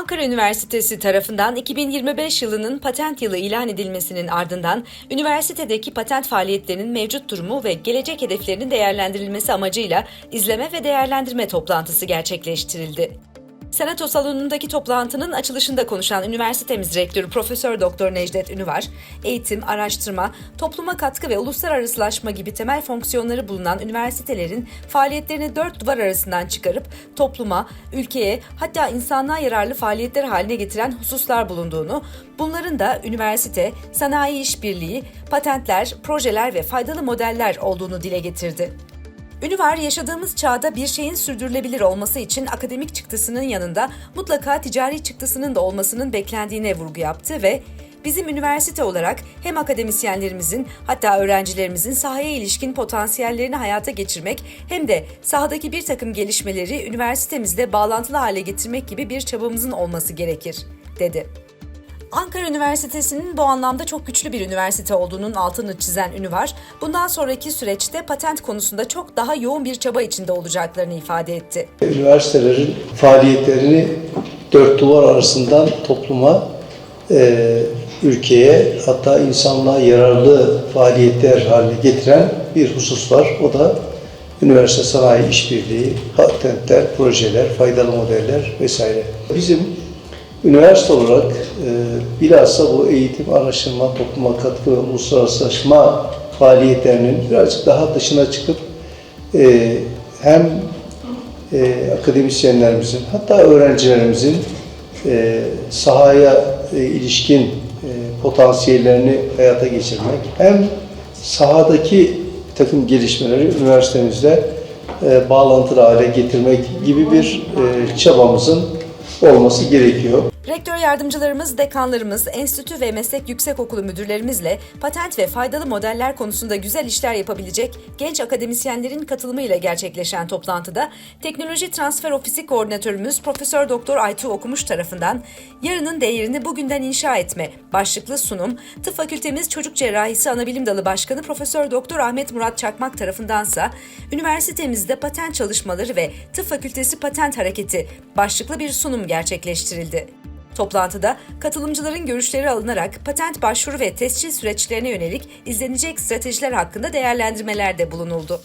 Ankara Üniversitesi tarafından 2025 yılının patent yılı ilan edilmesinin ardından üniversitedeki patent faaliyetlerinin mevcut durumu ve gelecek hedeflerinin değerlendirilmesi amacıyla izleme ve değerlendirme toplantısı gerçekleştirildi. Senato salonundaki toplantının açılışında konuşan üniversitemiz rektörü Profesör Doktor Necdet Ünüvar, eğitim, araştırma, topluma katkı ve uluslararasılaşma gibi temel fonksiyonları bulunan üniversitelerin faaliyetlerini dört duvar arasından çıkarıp topluma, ülkeye hatta insanlığa yararlı faaliyetler haline getiren hususlar bulunduğunu, bunların da üniversite, sanayi işbirliği, patentler, projeler ve faydalı modeller olduğunu dile getirdi. Ünüvar yaşadığımız çağda bir şeyin sürdürülebilir olması için akademik çıktısının yanında mutlaka ticari çıktısının da olmasının beklendiğine vurgu yaptı ve bizim üniversite olarak hem akademisyenlerimizin hatta öğrencilerimizin sahaya ilişkin potansiyellerini hayata geçirmek hem de sahadaki bir takım gelişmeleri üniversitemizle bağlantılı hale getirmek gibi bir çabamızın olması gerekir, dedi. Ankara Üniversitesi'nin bu anlamda çok güçlü bir üniversite olduğunun altını çizen Ünüvar, bundan sonraki süreçte patent konusunda çok daha yoğun bir çaba içinde olacaklarını ifade etti. Üniversitelerin faaliyetlerini dört duvar arasından topluma, e, ülkeye hatta insanlığa yararlı faaliyetler haline getiren bir husus var. O da üniversite sanayi işbirliği, patentler, projeler, faydalı modeller vesaire. Bizim üniversite olarak e, bilhassa bu eğitim, araştırma, topluma katkı ve uluslararasılaşma faaliyetlerinin birazcık daha dışına çıkıp e, hem e, akademisyenlerimizin hatta öğrencilerimizin e, sahaya e, ilişkin e, potansiyellerini hayata geçirmek hem sahadaki takım gelişmeleri üniversitemizde e, bağlantılı hale getirmek gibi bir e, çabamızın olması gerekiyor. Rektör yardımcılarımız, dekanlarımız, enstitü ve meslek yüksekokulu müdürlerimizle patent ve faydalı modeller konusunda güzel işler yapabilecek genç akademisyenlerin katılımıyla gerçekleşen toplantıda Teknoloji Transfer Ofisi Koordinatörümüz Profesör Doktor Aytu Okumuş tarafından Yarının Değerini Bugünden İnşa Etme başlıklı sunum, Tıp Fakültemiz Çocuk Cerrahisi Anabilim Dalı Başkanı Profesör Doktor Ahmet Murat Çakmak tarafındansa üniversitemizde patent çalışmaları ve Tıp Fakültesi Patent Hareketi başlıklı bir sunum gerçekleştirildi. Toplantıda katılımcıların görüşleri alınarak patent başvuru ve tescil süreçlerine yönelik izlenecek stratejiler hakkında değerlendirmelerde bulunuldu.